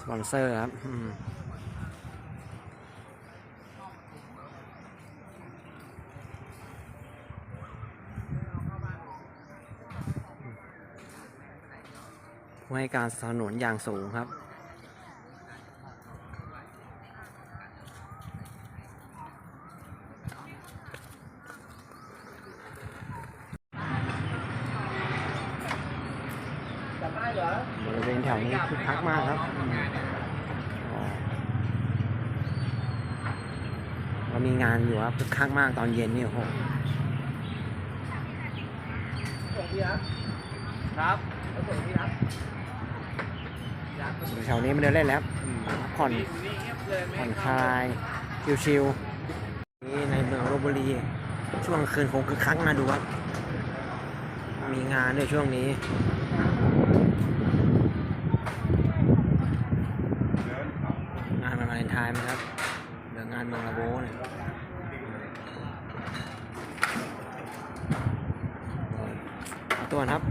สปอนเซอร์ครับอืมผู้ให้การสนับสนุนอย่างสูงครับ บริเวณแถวนี้คึกคักมากครับอ๋อเรามีงานอยู่ครับคึกคักมากตอนเย็นนี่โอ้โหครับแล้วส่งพี่ครับอยู่แถวนี้มาเดินเล่นแล้วอืมพักผ่อนผ่อนคลาย ชิวๆนี่ในเมืองลบบุรี ช่วงคืนคงคึกคักนะดูครับ มีงานด้วยช่วงนี้ ทายไหมครับเรื่องงานเมืองละโบเนี่ยตัวนครับ